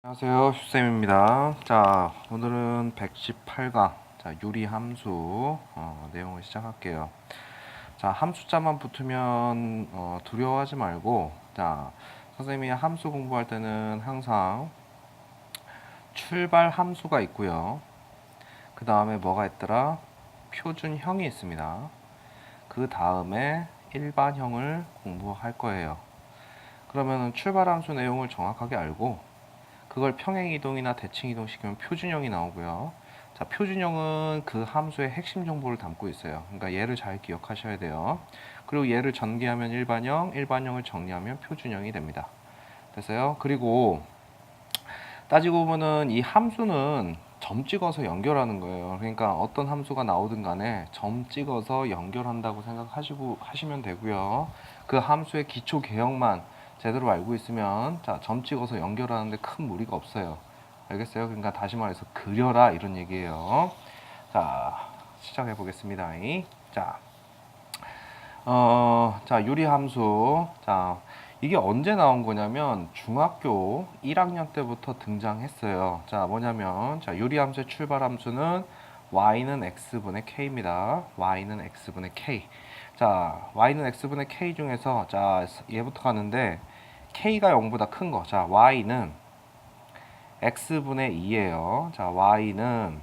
안녕하세요 슈쌤입니다. 자 오늘은 118강. 자 유리 함수 어, 내용을 시작할게요. 자 함수자만 붙으면 어, 두려워하지 말고 자 선생님이 함수 공부할 때는 항상 출발 함수가 있고요. 그 다음에 뭐가 있더라? 표준형이 있습니다. 그 다음에 일반형을 공부할 거예요. 그러면 출발 함수 내용을 정확하게 알고 그걸 평행 이동이나 대칭 이동 시키면 표준형이 나오고요. 자, 표준형은 그 함수의 핵심 정보를 담고 있어요. 그러니까 얘를 잘 기억하셔야 돼요. 그리고 얘를 전개하면 일반형, 일반형을 정리하면 표준형이 됩니다. 됐어요? 그리고 따지고 보면은 이 함수는 점 찍어서 연결하는 거예요. 그러니까 어떤 함수가 나오든 간에 점 찍어서 연결한다고 생각하시고 하시면 되고요. 그 함수의 기초 개형만 제대로 알고 있으면 자, 점 찍어서 연결하는데 큰 무리가 없어요. 알겠어요? 그러니까 다시 말해서 그려라 이런 얘기예요. 자, 시작해 보겠습니다. 자, 어, 자 유리 함수. 자, 이게 언제 나온 거냐면 중학교 1학년 때부터 등장했어요. 자, 뭐냐면 자 유리 함수의 출발 함수는 y는 x분의 k입니다. y는 x분의 k. 자, y는 x분의 k 중에서 자 얘부터 가는데 k가 0보다 큰 거. 자, y는 x분의 2예요. 자, y는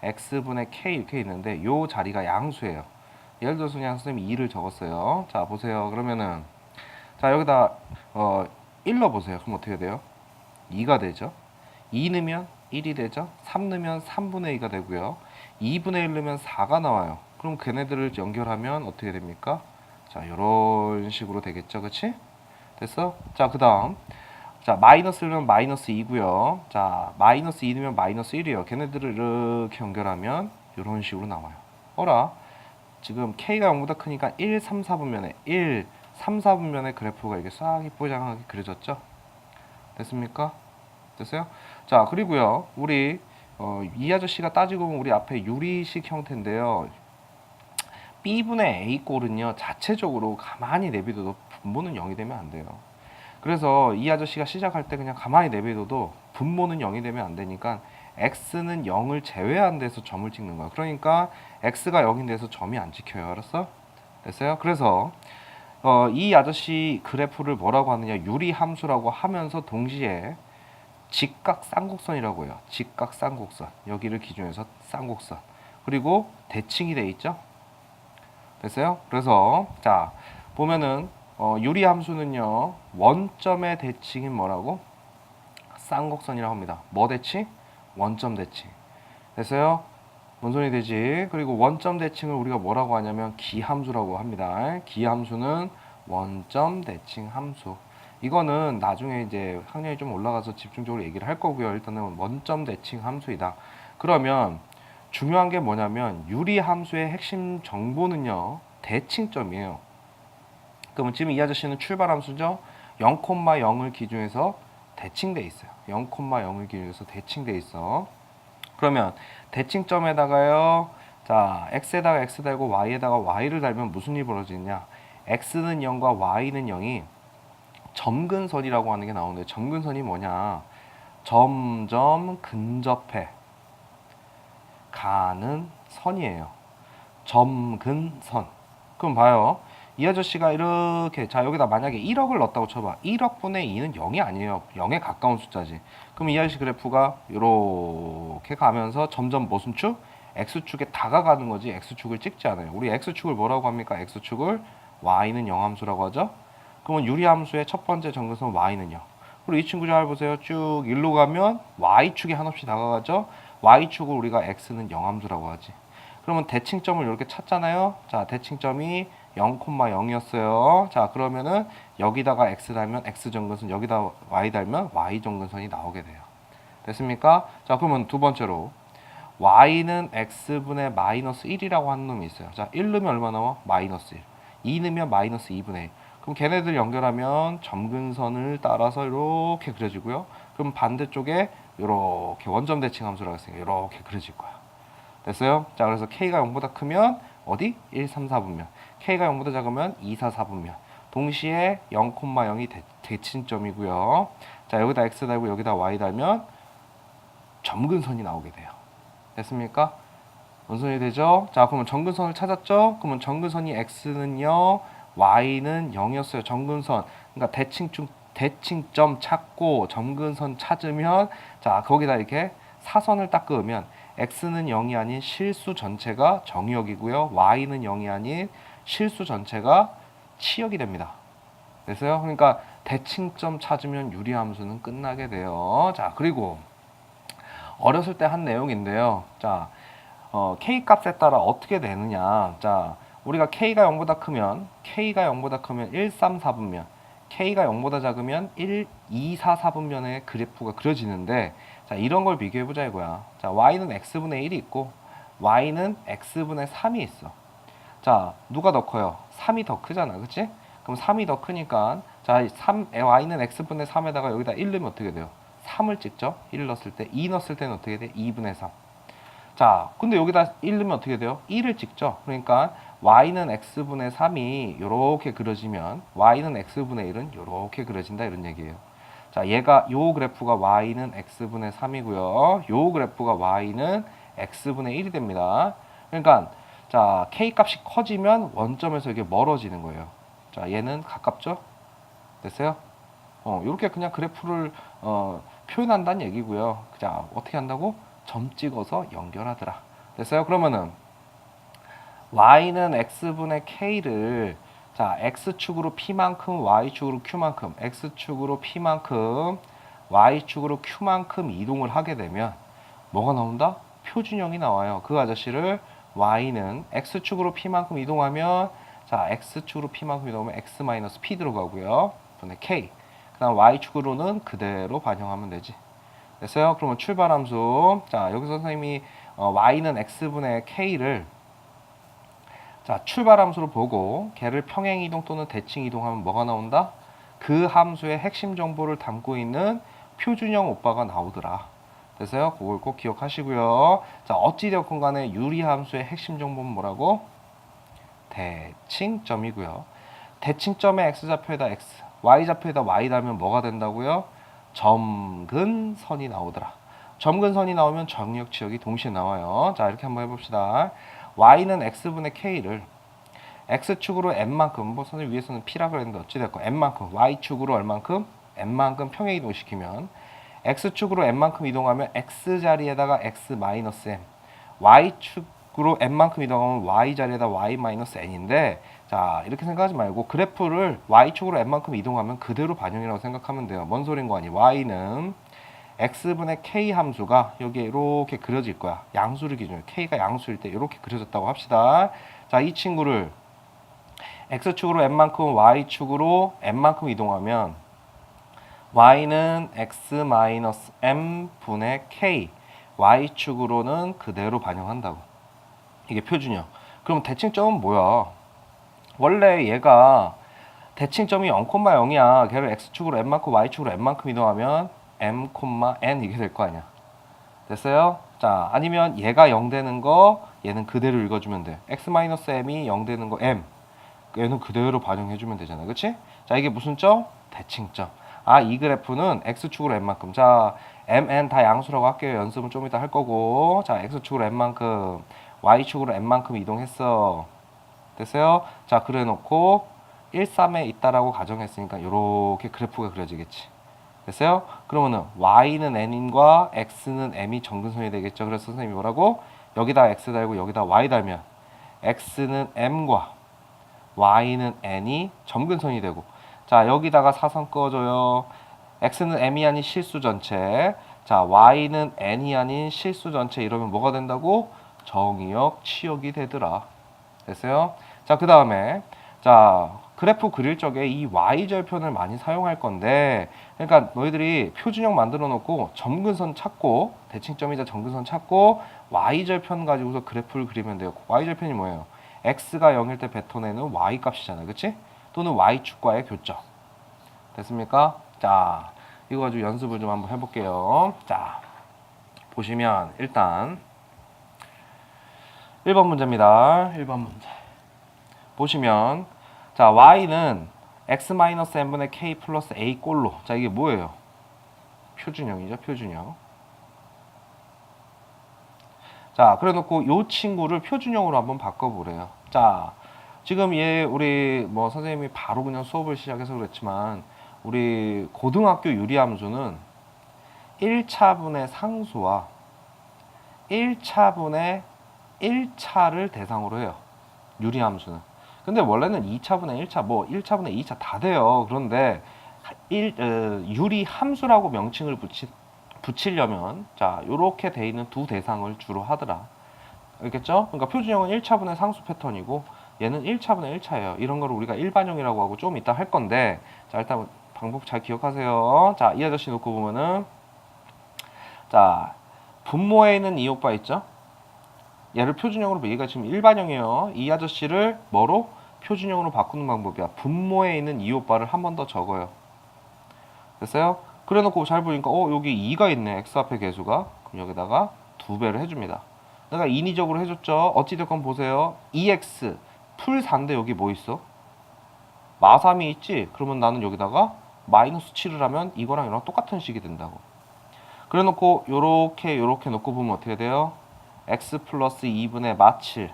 x분의 k 이렇게 있는데 요 자리가 양수예요. 예를 들어서 그냥 선생님이 2를 적었어요. 자, 보세요. 그러면은 자, 여기다 어1 넣어 보세요. 그럼 어떻게 돼요? 2가 되죠. 2 넣으면 1이 되죠. 3 넣으면 3분의 2가 되고요. 2분의 1 넣으면 4가 나와요. 그럼 걔네들을 연결하면 어떻게 됩니까? 자, 이런 식으로 되겠죠. 그치? 됐어? 자, 그 다음. 자, 마이너스 1면 마이너스 2고요. 자, 마이너스 2 넣으면 마이너스 1이에요. 걔네들을 이렇게 연결하면 이런 식으로 나와요. 어라? 지금 K가 0보다 크니까 1, 3, 4분면에 1, 3, 4분면의 그래프가 이렇게 싹 이쁘장하게 그려졌죠? 됐습니까? 됐어요? 자, 그리고요. 우리 어, 이 아저씨가 따지고 보면 우리 앞에 유리식 형태인데요. B분의 A 꼴은요 자체적으로 가만히 내비둬도 분모는 0이 되면 안 돼요. 그래서 이 아저씨가 시작할 때 그냥 가만히 내비둬도 분모는 0이 되면 안 되니까 x는 0을 제외한 데서 점을 찍는 거야. 그러니까 x가 0인 데서 점이 안 찍혀요. 알았어? 됐어요? 그래서 어, 이 아저씨 그래프를 뭐라고 하느냐 유리 함수라고 하면서 동시에 직각 쌍곡선이라고 해요. 직각 쌍곡선. 여기를 기준해서 쌍곡선. 그리고 대칭이 돼 있죠? 됐어요? 그래서 자 보면은 어, 유리 함수는요 원점의 대칭인 뭐라고 쌍곡선이라고 합니다. 뭐 대칭? 원점 대칭. 됐어요? 뭔 소리 되지? 그리고 원점 대칭을 우리가 뭐라고 하냐면 기함수라고 합니다. 기함수는 원점 대칭 함수. 이거는 나중에 이제 학년이 좀 올라가서 집중적으로 얘기를 할 거고요. 일단은 원점 대칭 함수이다. 그러면 중요한 게 뭐냐면 유리 함수의 핵심 정보는요 대칭점이에요. 그러면 지금 이 아저씨는 출발 함수죠. 0,0을 기준해서 대칭돼 있어요. 0,0을 기준해서 대칭돼 있어. 그러면 대칭점에다가요. 자, x에다가 x 달고 y에다가 y를 달면 무슨 일이 벌어지냐? x는 0과 y는 0이 점근선이라고 하는 게 나오는데 점근선이 뭐냐? 점점 근접해 가는 선이에요. 점근선. 그럼 봐요. 이 아저씨가 이렇게 자 여기다 만약에 1억을 넣었다고 쳐봐. 1억 분의 2는 0이 아니에요. 0에 가까운 숫자지. 그럼 이 아저씨 그래프가 이렇게 가면서 점점 무슨 축? x축에 다가가는 거지 x축을 찍지 않아요. 우리 x축을 뭐라고 합니까? x축을 y는 0 함수라고 하죠. 그러면 유리 함수의 첫 번째 정근선 y는 0. 그리고 이 친구 잘 보세요. 쭉 일로 가면 y축에 한없이 다가가죠. y축을 우리가 x는 0 함수라고 하지. 그러면 대칭점을 이렇게 찾잖아요. 자, 대칭점이 0,0이었어요. 자, 그러면은 여기다가 x 달면 x 정근선, 여기다 y 달면 y 정근선이 나오게 돼요. 됐습니까? 자, 그러면 두 번째로 y는 x분의 마이너스 1이라고 하는 놈이 있어요. 자, 1 넣으면 얼마 나와? 마이너스 1. 2 넣으면 마이너스 2분의 1. 그럼 걔네들 연결하면 점근선을 따라서 이렇게 그려지고요. 그럼 반대쪽에 이렇게 원점 대칭 함수라고 했으니까 이렇게 그려질 거야. 됐어요? 자, 그래서 k가 0보다 크면 어디? 1, 3, 4분면. k가 0보다 작으면 2, 4, 4분면. 동시에 0,0이 대, 대칭점이고요. 자 여기다 x 달고 여기다 y 달면 점근선이 나오게 돼요. 됐습니까? 원선이 되죠? 자 그러면 점근선을 찾았죠? 그러면 점근선이 x는요, y는 0이었어요. 점근선. 그러니까 대칭중 대칭점 찾고 점근선 찾으면 자 거기다 이렇게 사선을 딱 그으면 x는 0이 아닌 실수 전체가 정역이고요. y는 0이 아닌 실수 전체가 치역이 됩니다. 됐어요? 그러니까 대칭점 찾으면 유리함수는 끝나게 돼요. 자, 그리고 어렸을 때 한 내용인데요. 자, 어, k 값에 따라 어떻게 되느냐. 자, 우리가 k가 0보다 크면 k가 0보다 크면 1, 3, 4분면 k가 0보다 작으면 1, 2, 4, 4분면의 그래프가 그려지는데 자, 이런 걸 비교해 보자 이거야. 자, y는 x분의 1이 있고 y는 x분의 3이 있어. 자, 누가 더 커요? 3이 더 크잖아. 그치? 그럼 3이 더 크니까 자, 3 y는 x분의 3에다가 여기다 1 넣으면 어떻게 돼요? 3을 찍죠. 1 넣었을 때 2 넣었을 때는 어떻게 돼? 2분의 3. 자, 근데 여기다 1 넣으면 어떻게 돼요? 1을 찍죠. 그러니까 y는 x분의 3이 이렇게 그려지면 y는 x분의 1은 이렇게 그려진다 이런 얘기예요. 자, 얘가 요 그래프가 y는 x분의 3이고요. 요 그래프가 y는 x분의 1이 됩니다. 그러니까 자, k 값이 커지면 원점에서 이게 멀어지는 거예요. 자, 얘는 가깝죠? 됐어요? 어, 이렇게 그냥 그래프를 어, 표현한다는 얘기고요. 자, 어떻게 한다고? 점 찍어서 연결하더라. 됐어요? 그러면은 y는 x분의 k를 자, x축으로 p만큼 y축으로 q만큼 x축으로 p만큼 y축으로 q만큼 이동을 하게 되면 뭐가 나온다? 표준형이 나와요. 그 아저씨를 y는 x축으로 p만큼 이동하면 자, x축으로 p만큼 이동하면 x 마이너스 p 들어가고요. 분의 k. 그다음 y축으로는 그대로 반영하면 되지. 됐어요? 그러면 출발 함수. 자, 여기서 선생님이 어, y는 x분의 k를 자, 출발 함수로 보고 걔를 평행 이동 또는 대칭 이동하면 뭐가 나온다? 그 함수의 핵심 정보를 담고 있는 표준형 오빠가 나오더라. 됐어요? 그걸 꼭 기억하시고요. 자, 어찌되었건 간에 유리 함수의 핵심 정보는 뭐라고? 대칭점이고요. 대칭점의 x좌표에다 x, y좌표에다 y 달면 뭐가 된다고요? 점근선이 나오더라. 점근선이 나오면 정역 지역이 동시에 나와요. 자, 이렇게 한번 해봅시다. Y는 x분의 k를 x축으로 n만큼, 뭐 선생님 위에서는 p라 그랬는데 어찌됐건 n만큼, y축으로 얼만큼? n만큼 평행 이동시키면 x축으로 n만큼 이동하면 x 자리에다가 x 마이너스 m, y축으로 n만큼 이동하면 y 자리에다 y 마이너스 n인데 자 이렇게 생각하지 말고 그래프를 y축으로 n만큼 이동하면 그대로 반영이라고 생각하면 돼요. 뭔 소린 거 아니? y는 x분의 k 함수가 여기에 이렇게 그려질 거야. 양수를 기준으로 k가 양수일 때 이렇게 그려졌다고 합시다. 자, 이 친구를 x축으로 n만큼 y축으로 n만큼 이동하면 y는 x 마이너스 m 분의 k y축으로는 그대로 반영한다고. 이게 표준이야. 그럼 대칭점은 뭐야? 원래 얘가 대칭점이 0,0이야. 걔를 x축으로 n만큼 y축으로 n만큼 이동하면 m, n 이게 될 거 아니야. 됐어요? 자, 아니면 얘가 0 되는 거 얘는 그대로 읽어주면 돼. x-m이 0 되는 거 m. 얘는 그대로 반영해주면 되잖아. 그치? 자, 이게 무슨 점? 대칭점. 아, 이 그래프는 x축으로 n만큼. 자, m, n 다 양수라고 할게요. 연습은 좀 이따 할 거고. 자, x축으로 n만큼, y축으로 n만큼 이동했어. 됐어요? 자, 그래 놓고 1, 3에 있다라고 가정했으니까 이렇게 그래프가 그려지겠지. 됐어요? 그러면은 y는 n인과 x는 m이 정근선이 되겠죠. 그래서 선생님이 뭐라고? 여기다 x 달고 여기다 y 달면 x는 m과 y는 n이 점근선이 되고 자 여기다가 사선 꺼줘요. x는 m이 아닌 실수 전체 자 y는 n이 아닌 실수 전체 이러면 뭐가 된다고? 정의역 치역이 되더라. 됐어요? 자 그 다음에 자 그래프 그릴 적에 이 y절편을 많이 사용할 건데 그러니까 너희들이 표준형 만들어 놓고 점근선 찾고 대칭점이자 점근선 찾고 y절편 가지고서 그래프를 그리면 돼요. y절편이 뭐예요? x가 0일 때 뱉어내는 y 값이잖아요. 그치? 또는 y축과의 교점. 됐습니까? 자, 이거 가지고 연습을 좀 한번 해볼게요. 자, 보시면 일단 1번 문제입니다. 1번 문제. 보시면 자, y는 x-n분의 k 플러스 a 꼴로 자, 이게 뭐예요? 표준형이죠, 표준형. 자, 그래 놓고 요 친구를 표준형으로 한번 바꿔보래요. 자, 지금 얘 우리 뭐 선생님이 바로 그냥 수업을 시작해서 그랬지만 우리 고등학교 유리함수는 1차분의 상수와 1차분의 1차를 대상으로 해요. 유리함수는. 근데 원래는 2차분의 1차, 뭐 1차분의 2차 다 돼요. 그런데 일, 어, 유리 함수라고 명칭을 붙이, 붙이려면 자 요렇게 돼 있는 두 대상을 주로 하더라. 알겠죠? 그러니까 표준형은 1차분의 상수 패턴이고 얘는 1차분의 1차예요. 이런 거를 우리가 일반형이라고 하고 좀 이따 할 건데 자 일단 방법 잘 기억하세요. 자 이 아저씨 놓고 보면은 자 분모에 있는 이 오빠 있죠? 얘를 표준형으로 얘가 지금 일반형이에요. 이 아저씨를 뭐로 표준형으로 바꾸는 방법이야. 분모에 있는 이 오빠를 한 번 더 적어요. 됐어요? 그래 놓고 잘 보니까 어 여기 2가 있네. x 앞에 개수가 그럼 여기다가 두 배를 해줍니다. 내가 인위적으로 해줬죠. 어찌됐건 보세요. 2x 풀 4인데 여기 뭐 있어? 마삼이 있지? 그러면 나는 여기다가 마이너스 7을 하면 이거랑 이랑 똑같은 식이 된다고. 그래 놓고 요렇게 요렇게 놓고 보면 어떻게 돼요? x 플러스 2분의 마 7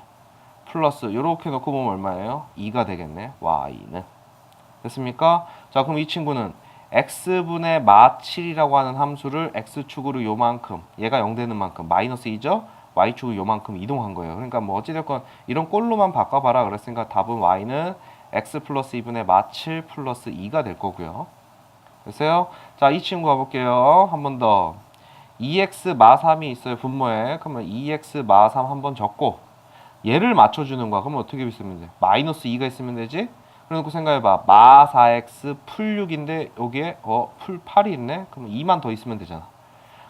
플러스 요렇게 놓고 보면 얼마예요? 2가 되겠네. y는. 됐습니까? 자, 그럼 이 친구는 x분의 마7이라고 하는 함수를 x축으로 요만큼, 얘가 0 되는 만큼, 마이너스 2죠? y축으로 요만큼 이동한 거예요. 그러니까 뭐 어찌됐건 이런 꼴로만 바꿔봐라 그랬으니까 답은 y는 x 플러스 2분의 마7 플러스 2가 될 거고요. 됐어요? 자, 이 친구 가볼게요. 한 번 더. 2x 마 3이 있어요, 분모에. 그러면 2x 마 3 한 번 적고, 얘를 맞춰주는 거야. 그러면 어떻게 있으면 돼? 마이너스 2가 있으면 되지? 그래놓고 생각해봐. 마 4x 풀 6인데, 여기에, 어, 풀 8이 있네? 그러면 2만 더 있으면 되잖아.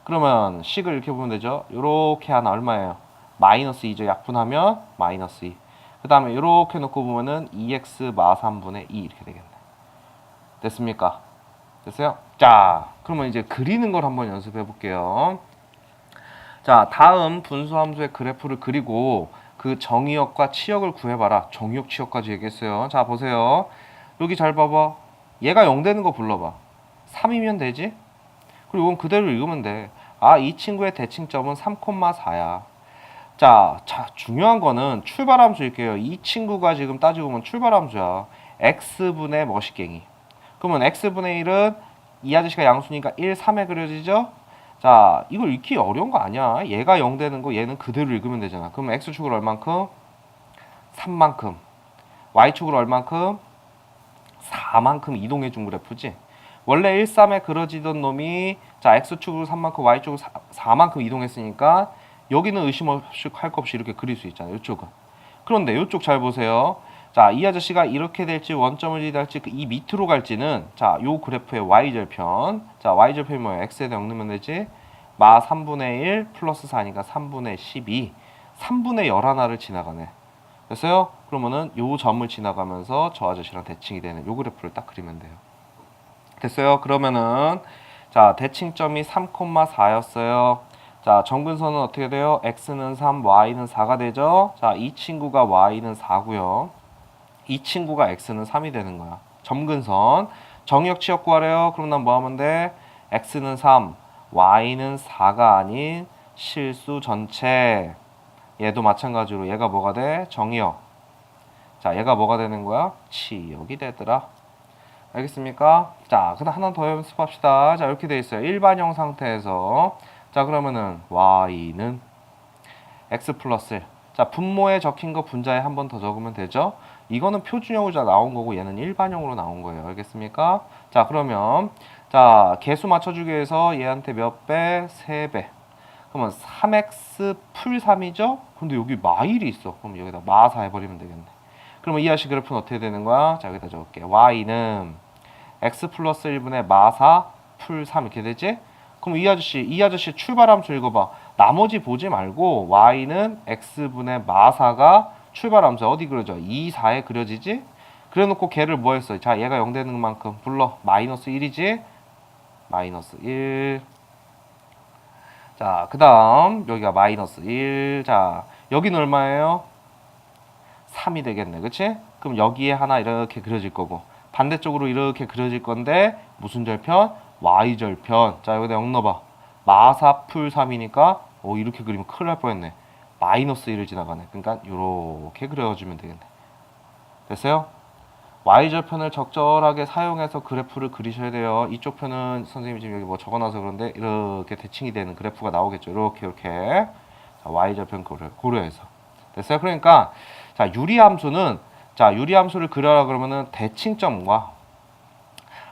그러면 식을 이렇게 보면 되죠? 요렇게 하나 얼마예요? 마이너스 2죠. 약분하면 마이너스 2. 그 다음에 요렇게 놓고 보면은 2x 마 3분의 2 이렇게 되겠네. 됐습니까? 됐어요? 자, 그러면 이제 그리는 걸 한번 연습해 볼게요. 자, 다음 분수함수의 그래프를 그리고 그 정의역과 치역을 구해봐라. 정의역, 치역까지 얘기했어요. 자, 보세요. 여기 잘 봐봐. 얘가 0 되는 거 불러봐. 3이면 되지? 그리고 이건 그대로 읽으면 돼. 아, 이 친구의 대칭점은 3,4야. 자, 자, 중요한 거는 출발함수 일게요. 이 친구가 지금 따지고 보면 출발함수야. x분의 머시갱이. 그러면 x분의 1은 이 아저씨가 양수니까 1, 3에 그려지죠? 자, 이걸 읽기 어려운 거 아니야. 얘가 0 되는 거 얘는 그대로 읽으면 되잖아. 그럼 x축으로 얼만큼? 3만큼. y축으로 얼만큼? 4만큼 이동해 준 그래프지. 원래 1, 3에 그려지던 놈이 자, x축으로 3만큼, y축으로 4, 만큼 이동했으니까 여기는 의심 없이 할 것 없이 이렇게 그릴 수 있잖아요. 이쪽은. 그런데 이쪽 잘 보세요. 자, 이 아저씨가 이렇게 될지 원점을 지달지 그이 밑으로 갈지는 자, 요 그래프의 y절편. 자, y절편이 뭐예요? x에 대해 넣으면 되지. 마 3분의 1 플러스 4니까 3분의 12. 3분의 11을 지나가네. 됐어요? 그러면은 요 점을 지나가면서 저 아저씨랑 대칭이 되는 요 그래프를 딱 그리면 돼요. 됐어요? 그러면은 자, 대칭점이 3,4였어요. 자, 정근선은 어떻게 돼요? x는 3, y는 4가 되죠? 자, 이 친구가 y는 4고요. 이 친구가 x는 3이 되는 거야. 점근선. 정역 치역 구하래요. 그럼 난 뭐 하면 돼? x는 3, y는 4가 아닌 실수 전체. 얘도 마찬가지로 얘가 뭐가 돼? 정역. 자, 얘가 뭐가 되는 거야? 치역이 되더라. 알겠습니까? 자, 그다음 하나 더 연습합시다. 자, 이렇게 돼 있어요. 일반형 상태에서 자, 그러면은 y는 x 플러스 1. 자, 분모에 적힌 거 분자에 한 번 더 적으면 되죠? 이거는 표준형으로 나온 거고 얘는 일반형으로 나온 거예요. 알겠습니까? 자, 그러면 자, 개수 맞춰주기 위해서 얘한테 몇 배? 3배. 그러면 3x 풀 3이죠? 근데 여기 마일이 있어. 그럼 여기다 마4 해버리면 되겠네. 그러면 이 아시 그래프는 어떻게 되는 거야? 자, 여기다 적을게. y는 x 플러스 1분의 마4 풀3 이렇게 되지? 그럼 이 아저씨, 이 아저씨 출발함수 읽어봐. 나머지 보지 말고 y는 x분의 마4가 출발함수 어디 그려져? 2, 4에 그려지지? 그래 놓고 걔를 뭐 했어? 자, 얘가 0 되는 만큼 불러. 마이너스 1이지? 마이너스 1. 자, 그 다음 여기가 마이너스 1. 자, 여기는 얼마예요? 3이 되겠네. 그치? 그럼 여기에 하나 이렇게 그려질 거고 반대쪽으로 이렇게 그려질 건데 무슨 절편? y절편. 자, 여기다 0 넣어봐. 마사풀 3이니까 오 이렇게 그리면 큰일 날 뻔했네. 마이너스 1을 지나가네. 그러니까 이렇게 그려주면 되겠네. 됐어요? y절편을 적절하게 사용해서 그래프를 그리셔야 돼요. 이쪽 편은 선생님이 지금 여기 뭐 적어놔서 그런데 이렇게 대칭이 되는 그래프가 나오겠죠. 이렇게 이렇게 자, y절편 고려, 고려해서 됐어요. 그러니까 자 유리함수는 자 유리함수를 그려라 그러면은 대칭점과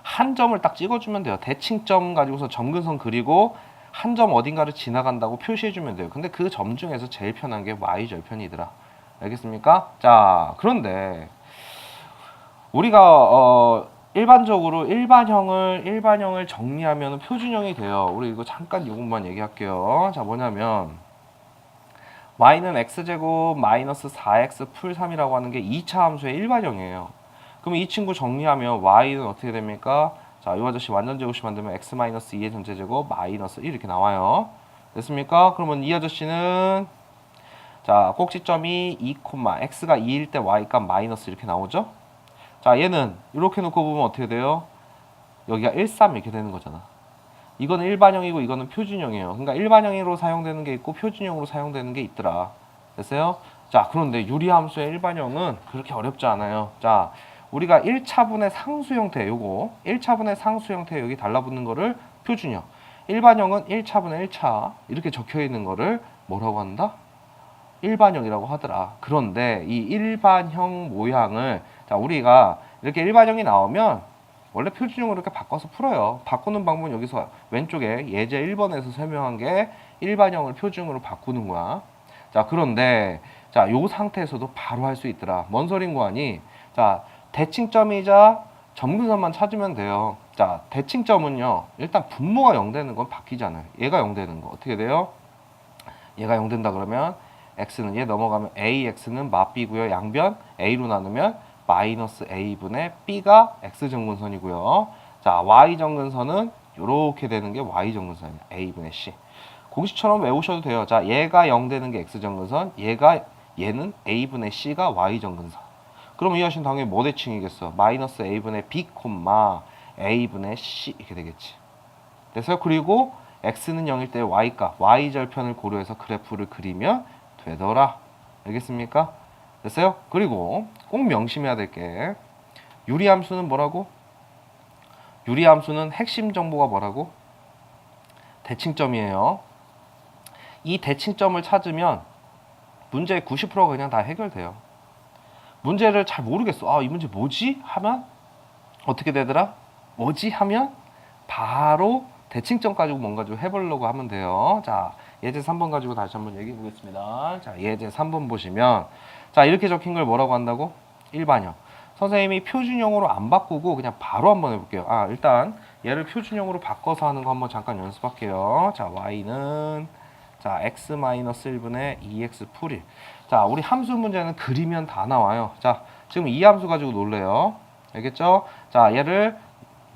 한 점을 딱 찍어주면 돼요. 대칭점 가지고서 점근선 그리고 한 점 어딘가를 지나간다고 표시해주면 돼요. 근데 그 점 중에서 제일 편한 게 y절편이더라. 알겠습니까? 자 그런데 우리가 어 일반적으로 일반형을 일반형을 정리하면 표준형이 돼요. 우리 이거 잠깐 이것만 얘기할게요. 자 뭐냐면 y는 x제곱 마이너스 4x 풀 3이라고 하는 게 2차 함수의 일반형이에요. 그럼 이 친구 정리하면 y는 어떻게 됩니까? 자, 이 아저씨 완전 제곱식 만들면 x 마이너스 2의 전체 제곱 마이너스 1 이렇게 나와요. 됐습니까? 그러면 이 아저씨는 자, 꼭지점이 2, x가 2일 때 y 값 마이너스 이렇게 나오죠? 자, 얘는 이렇게 놓고 보면 어떻게 돼요? 여기가 1, 3 이렇게 되는 거잖아. 이거는 일반형이고 이거는 표준형이에요. 그러니까 일반형으로 사용되는 게 있고 표준형으로 사용되는 게 있더라. 됐어요? 자, 그런데 유리함수의 일반형은 그렇게 어렵지 않아요. 자, 우리가 1차분의 상수 형태 요거 1차분의 상수 형태 여기 달라붙는 거를 표준형. 일반형은 1차분의 1차 이렇게 적혀 있는 거를 뭐라고 한다? 일반형이라고 하더라. 그런데 이 일반형 모양을 자, 우리가 이렇게 일반형이 나오면 원래 표준형으로 이렇게 바꿔서 풀어요. 바꾸는 방법은 여기서 왼쪽에 예제 1번에서 설명한 게 일반형을 표준으로 바꾸는 거야. 자, 그런데 자, 요 상태에서도 바로 할 수 있더라. 뭔 소린 거 아니? 자, 대칭점이자 점근선만 찾으면 돼요. 자, 대칭점은요. 일단 분모가 0 되는 건 바뀌잖아요. 얘가 0 되는 거 어떻게 돼요? 얘가 0 된다 그러면 x는 얘 넘어가면 ax는 마b고요. 양변 a로 나누면 마이너스 a분의 b가 x 정근선이고요. 자, y 정근선은 이렇게 되는 게 y 정근선이야. a분의 c. 공식처럼 외우셔도 돼요. 자, 얘가 0 되는 게 x 정근선, 얘가 얘는 a분의 c가 y 정근선. 그럼 이 아저씨는 당연히 뭐 대칭이겠어? 마이너스 a분의 b 콤마 a분의 c 이렇게 되겠지. 됐어요? 그리고 x는 0일 때 y값, y절편을 고려해서 그래프를 그리면 되더라. 알겠습니까? 됐어요? 그리고 꼭 명심해야 될 게 유리함수는 뭐라고? 유리함수는 핵심 정보가 뭐라고? 대칭점이에요. 이 대칭점을 찾으면 문제의 90%가 그냥 다 해결돼요. 문제를 잘 모르겠어. 아, 이 문제 뭐지? 하면 어떻게 되더라? 뭐지? 하면 바로 대칭점 가지고 뭔가 좀 해보려고 하면 돼요. 자, 예제 3번 가지고 다시 한번 얘기해 보겠습니다. 자, 예제 3번 보시면 자, 이렇게 적힌 걸 뭐라고 한다고? 일반형. 선생님이 표준형으로 안 바꾸고 그냥 바로 한번 해볼게요. 아, 일단 얘를 표준형으로 바꿔서 하는 거 한번 잠깐 연습할게요. 자, y는 자, x-1분의 2x 풀 1. 자, 우리 함수 문제는 그리면 다 나와요. 자, 지금 이 함수 가지고 놀래요. 알겠죠? 자, 얘를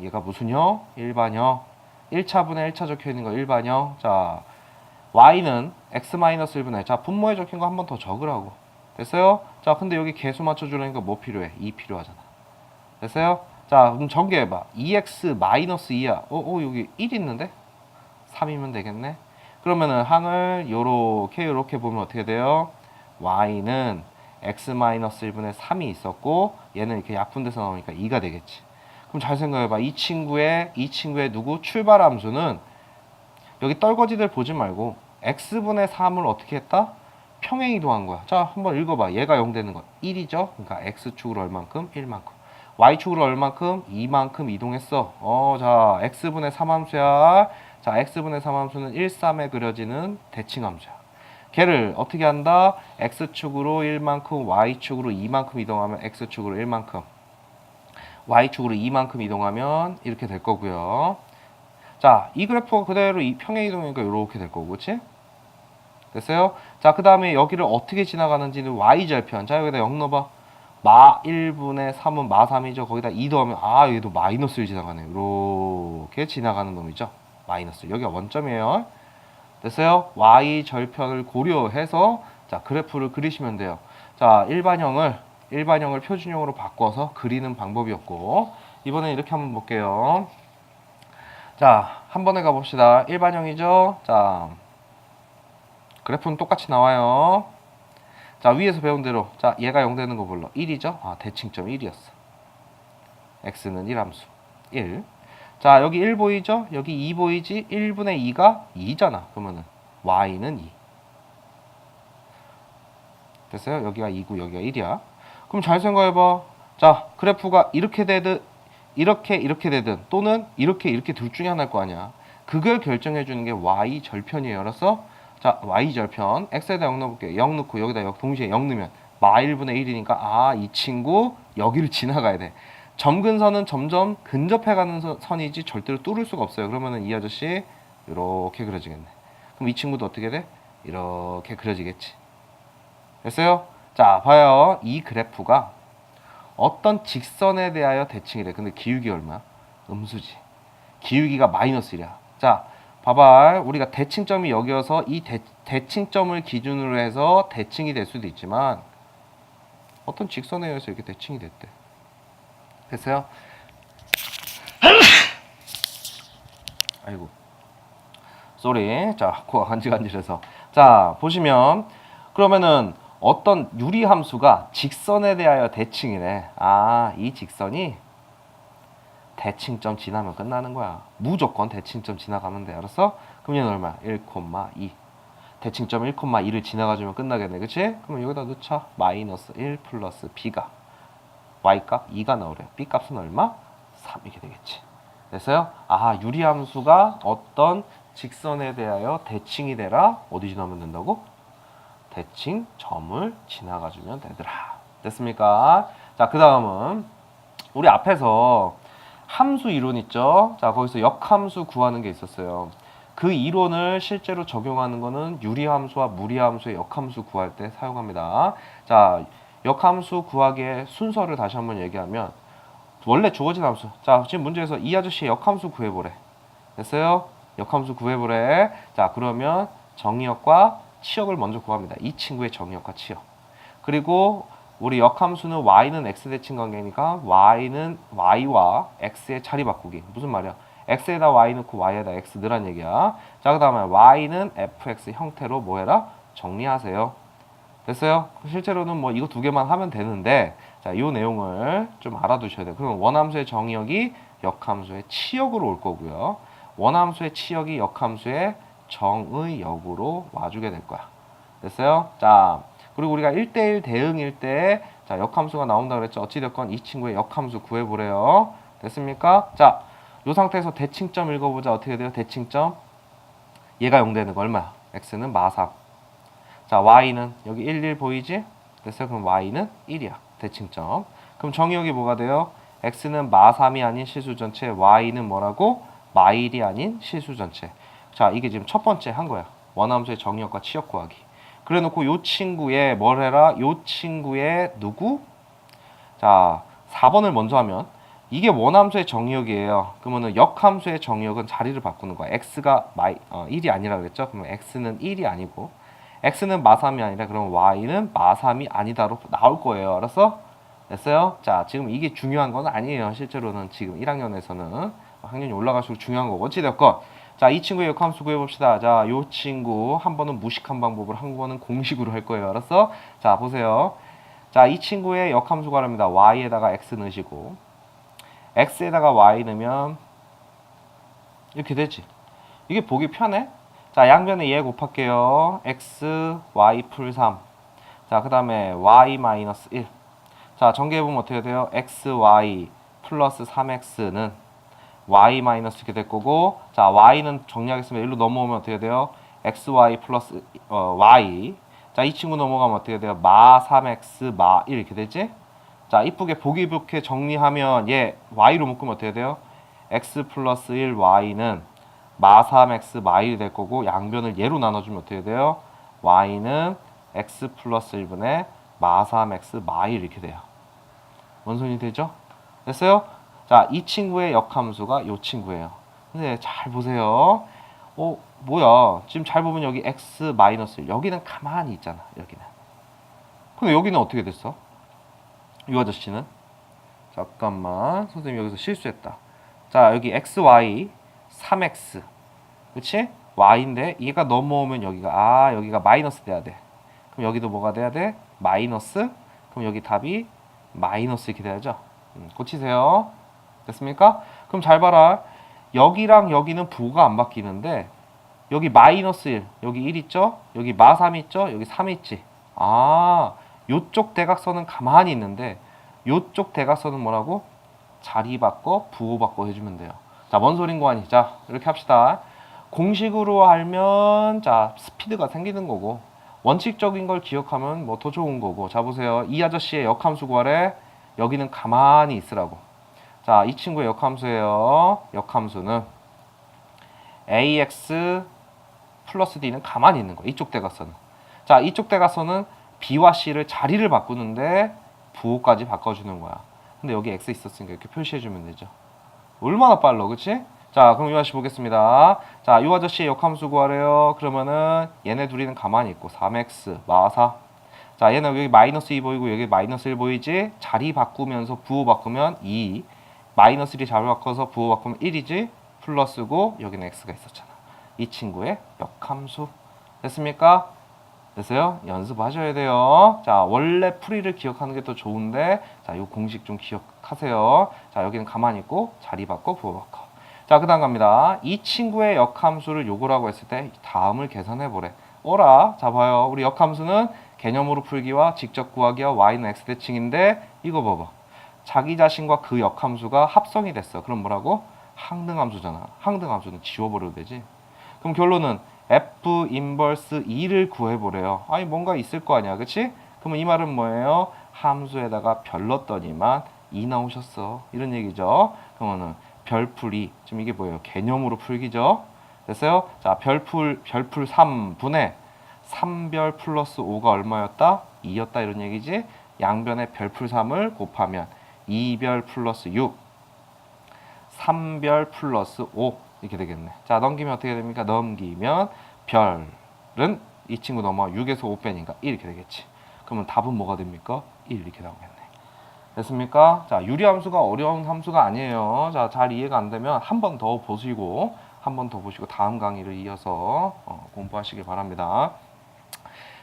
얘가 무슨 형? 일반형. 1차분의 1차 적혀 있는 거 일반형. 자, y는 x-1분의 자, 분모에 적힌 거 한 번 더 적으라고. 됐어요? 자, 근데 여기 개수 맞춰 주려니까 뭐 필요해? 2 필요하잖아. 됐어요? 자, 그럼 전개해 봐. 2x 마이너스 2야. 어, 어, 여기 1 있는데? 3이면 되겠네. 그러면은 항을 요렇게 요렇게 보면 어떻게 돼요? y는 x 마이너스 1분의 3이 있었고 얘는 이렇게 약분 돼서 나오니까 2가 되겠지. 그럼 잘 생각해 봐. 이 친구의 이 친구의 누구 출발 함수는 여기 떨거지들 보지 말고 x분의 3을 어떻게 했다? 평행 이동한 거야. 자, 한번 읽어 봐. 얘가 0 되는 거 1이죠? 그러니까 x축으로 얼만큼? 1만큼. y축으로 얼만큼? 2만큼 이동했어. 어, 자, x분의 3함수야. 자, x분의 3함수는 1, 3에 그려지는 대칭함수야. 걔를 어떻게 한다? x축으로 1만큼, y축으로 2만큼 이동하면 x축으로 1만큼, y축으로 2만큼 이동하면 이렇게 될 거고요. 자, 이 그래프가 그대로 이 평행 이동이니까 이렇게 될 거고, 그렇지? 됐어요? 자, 그 다음에 여기를 어떻게 지나가는지는 y절편. 자, 여기다 0 넣어봐. 마 1분의 3은 마 3이죠. 거기다 2 더하면 아, 얘도 마이너스 1 지나가네요. 이렇게 지나가는 놈이죠. 마이너스. 여기가 원점이에요. 됐어요? y 절편을 고려해서 자, 그래프를 그리시면 돼요. 자, 일반형을 일반형을 표준형으로 바꿔서 그리는 방법이었고 이번에 이렇게 한번 볼게요. 자, 한 번에 가봅시다. 일반형이죠? 자, 그래프는 똑같이 나와요. 자, 위에서 배운 대로. 자, 얘가 0 되는 거 불러. 1이죠? 아, 대칭점 1이었어. x는 1함수. 1. 자, 여기 1 보이죠? 여기 2 보이지? 1분의 2가 2잖아. 그러면은 y는 2. 됐어요? 여기가 2고 여기가 1이야. 그럼 잘 생각해 봐. 자, 그래프가 이렇게 되든 이렇게 이렇게 되든 또는 이렇게 이렇게 둘 중에 하나일 거 아니야. 그걸 결정해 주는 게 y 절편이에요. 알았어? 자, y 절편 x에다 0 넣어볼게요. 0 넣고 여기다 역 동시에 0 넣으면 마 1분의 1이니까 아, 이 친구 여기를 지나가야 돼. 점근선은 점점 근접해가는 선- 선이지 절대로 뚫을 수가 없어요. 그러면은 이 아저씨 이렇게 그려지겠네. 그럼 이 친구도 어떻게 돼? 이렇게 그려지겠지. 됐어요? 자, 봐요. 이 그래프가 어떤 직선에 대하여 대칭이래. 근데 기울기 얼마야? 음수지. 기울기가 마이너스 1이야. 자, 봐봐. 우리가 대칭점이 여기여서 이 대, 대칭점을 기준으로 해서 대칭이 될 수도 있지만 어떤 직선에 의해서 이렇게 대칭이 됐대. 됐어요? 아이고. 쏘리. 자, 코가 간질간질해서. 자, 보시면 그러면은 어떤 유리 함수가 직선에 대하여 대칭이래. 아, 이 직선이 대칭점 지나면 끝나는 거야. 무조건 대칭점 지나가면 돼. 알았어? 그럼 얘는 얼마야? 1,2. 대칭점 1,2를 지나가주면 끝나겠네. 그치? 그럼 여기다 넣자. 마이너스 1 플러스 b가 y값 2가 나오래. b값은 얼마? 3 이렇게 되겠지. 됐어요? 아, 유리함수가 어떤 직선에 대하여 대칭이 되라. 어디 지나면 된다고? 대칭 점을 지나가주면 되더라. 됐습니까? 자, 그 다음은 우리 앞에서 함수 이론 있죠? 자, 거기서 역함수 구하는 게 있었어요. 그 이론을 실제로 적용하는 거는 유리함수와 무리함수의 역함수 구할 때 사용합니다. 자, 역함수 구하기의 순서를 다시 한번 얘기하면 원래 주어진 함수. 자, 지금 문제에서 이 아저씨의 역함수 구해보래. 됐어요? 역함수 구해보래. 자, 그러면 정의역과 치역을 먼저 구합니다. 이 친구의 정의역과 치역. 그리고 우리 역함수는 y는 x 대칭 관계니까 y는 y와 x의 자리 바꾸기. 무슨 말이야? x에다 y 넣고 y에다 x 넣으란 얘기야. 자, 그 다음에 y는 fx 형태로 뭐 해라? 정리하세요. 됐어요? 실제로는 뭐 이거 두 개만 하면 되는데 자, 이 내용을 좀 알아두셔야 돼요. 그럼 원함수의 정의역이 역함수의 치역으로 올 거고요. 원함수의 치역이 역함수의 정의 역으로 와주게 될 거야. 됐어요? 자, 그리고 우리가 1대1 대응일 때 자, 역함수가 나온다 그랬죠. 어찌됐건 이 친구의 역함수 구해보래요. 됐습니까? 자, 이 상태에서 대칭점 읽어보자. 어떻게 돼요? 대칭점. 얘가 0 되는 거 얼마야? x는 마3. 자, y는 여기 1, 1 보이지? 됐어요? 그럼 y는 1이야. 대칭점. 그럼 정의역이 뭐가 돼요? x는 마3이 아닌 실수 전체, y는 뭐라고? 마1이 아닌 실수 전체. 자, 이게 지금 첫 번째 한 거야. 원함수의 정의역과 치역 구하기. 그래 놓고 요 친구의 뭘 해라? 요 친구의 누구? 자, 4번을 먼저 하면 이게 원함수의 정의역이에요. 그러면은 역함수의 정의역은 자리를 바꾸는 거야. x가 마이, 어, 1이 아니라 그랬죠? 그러면 x는 1이 아니고 x는 마3이 아니라 그럼 y는 마3이 아니다로 나올 거예요. 알았어? 됐어요? 자, 지금 이게 중요한 건 아니에요. 실제로는 지금 1학년에서는 학년이 올라갈수록 중요한 거고 어찌됐건 자, 이 친구의 역함수 구해봅시다. 자, 요 친구 한 번은 무식한 방법으로 한 번은 공식으로 할 거예요. 알았어? 자, 보세요. 자, 이 친구의 역함수 구하랍니다. y에다가 x 넣으시고 x에다가 y 넣으면 이렇게 되지. 이게 보기 편해? 자, 양변에 얘 곱할게요. x, y 풀 3. 자, 그 다음에 y 마이너스 1. 자, 전개해보면 어떻게 돼요? x, y 플러스 3x는 y 마이너스 이렇게 될 거고 자 y는 정리하겠습니다. 일로 넘어오면 어떻게 돼요? xy 플러스 어, y 자 이 친구 넘어가면 어떻게 돼요? 마 3x 마 1 이렇게 되지? 자 이쁘게 보기 좋게 정리하면 얘 y로 묶으면 어떻게 돼요? x 플러스 1 y는 마 3x 마 1이 될 거고 양변을 얘로 나눠주면 어떻게 돼요? y는 x 플러스 1분의 마 3x 마1 이렇게 돼요. 원손이 되죠? 됐어요? 자, 이 친구의 역함수가 이 친구예요. 근데 잘 보세요. 어, 뭐야. 지금 잘 보면 여기 x 마이너스 1. 여기는 가만히 있잖아. 여기는. 근데 여기는 어떻게 됐어? 이 아저씨는? 잠깐만. 선생님 여기서 실수했다. 자, 여기 x, y 3x. 그치? y인데 얘가 넘어오면 여기가 아 여기가 마이너스 돼야 돼. 그럼 여기도 뭐가 돼야 돼? 마이너스. 그럼 여기 답이 마이너스 이렇게 돼야죠. 음, 고치세요. 됐습니까? 그럼 잘 봐라. 여기랑 여기는 부호가 안 바뀌는데 여기 마이너스 1, 여기 1 있죠? 여기 마 3 있죠? 여기 3 있지? 아, 요쪽 대각선은 가만히 있는데 요쪽 대각선은 뭐라고? 자리 바꿔, 부호 바꿔 해주면 돼요. 자, 뭔 소린 거 아니? 자, 이렇게 합시다. 공식으로 알면 자, 스피드가 생기는 거고 원칙적인 걸 기억하면 뭐 더 좋은 거고. 자, 보세요. 이 아저씨의 역함수 구하래. 여기는 가만히 있으라고. 자, 이 친구의 역함수예요. 역함수는 ax 플러스 d는 가만히 있는 거예요. 이쪽 대각선은. 자, 이쪽 대각선은 b와 c를 자리를 바꾸는데 부호까지 바꿔주는 거야. 근데 여기 x 있었으니까 이렇게 표시해주면 되죠. 얼마나 빨라, 그치? 자, 그럼 이 아저씨 보겠습니다. 자, 이 아저씨의 역함수 구하래요. 그러면은 얘네 둘이는 가만히 있고 3x 마사. 자, 얘는 여기 마이너스 2 보이고 여기 마이너스 1 보이지? 자리 바꾸면서 부호 바꾸면 2. 마이너스 1이 자리 바꿔서 부호 바꾸면 1이지? 플러스고 여기는 x가 있었잖아. 이 친구의 역함수. 됐습니까? 됐어요? 연습하셔야 돼요. 자, 원래 풀이를 기억하는 게 더 좋은데, 자, 이 공식 좀 기억하세요. 자, 여기는 가만히 있고, 자리 바꿔, 부호 바꿔. 자, 그 다음 갑니다. 이 친구의 역함수를 요구라고 했을 때, 다음을 계산해 보래. 오라. 자, 봐요. 우리 역함수는 개념으로 풀기와 직접 구하기와 y는 x 대칭인데, 이거 봐봐. 자기 자신과 그 역함수가 합성이 됐어. 그럼 뭐라고? 항등함수잖아. 항등함수는 지워버려도 되지. 그럼 결론은 f 인버스 2를 구해보래요. 아니 뭔가 있을 거 아니야, 그렇지? 그러면 이 말은 뭐예요? 함수에다가 별 넣었더니만 2 나오셨어. 이런 얘기죠. 그러면은 별풀이 지금 이게 뭐예요? 개념으로 풀기죠. 됐어요? 자, 별풀 별풀 3분의 3별 플러스 5가 얼마였다? 2였다 이런 얘기지. 양변에 별풀 3을 곱하면 2별 플러스 6 3별 플러스 5 이렇게 되겠네. 자, 넘기면 어떻게 됩니까? 넘기면 별은 이 친구 넘어 6에서 5 빼니까 1 이렇게 되겠지. 그러면 답은 뭐가 됩니까? 1 이렇게 나오겠네. 됐습니까? 자, 유리함수가 어려운 함수가 아니에요. 자, 잘 이해가 안 되면 한 번 더 보시고 한 번 더 보시고 다음 강의를 이어서 어, 공부하시길 바랍니다.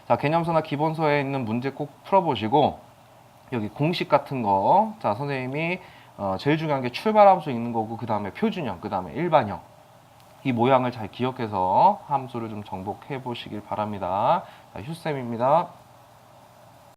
자, 개념서나 기본서에 있는 문제 꼭 풀어보시고 여기 공식 같은 거, 자 선생님이 어, 제일 중요한 게 출발함수 있는 거고 그 다음에 표준형, 그 다음에 일반형 이 모양을 잘 기억해서 함수를 좀 정복해 보시길 바랍니다. 자, 휴쌤입니다.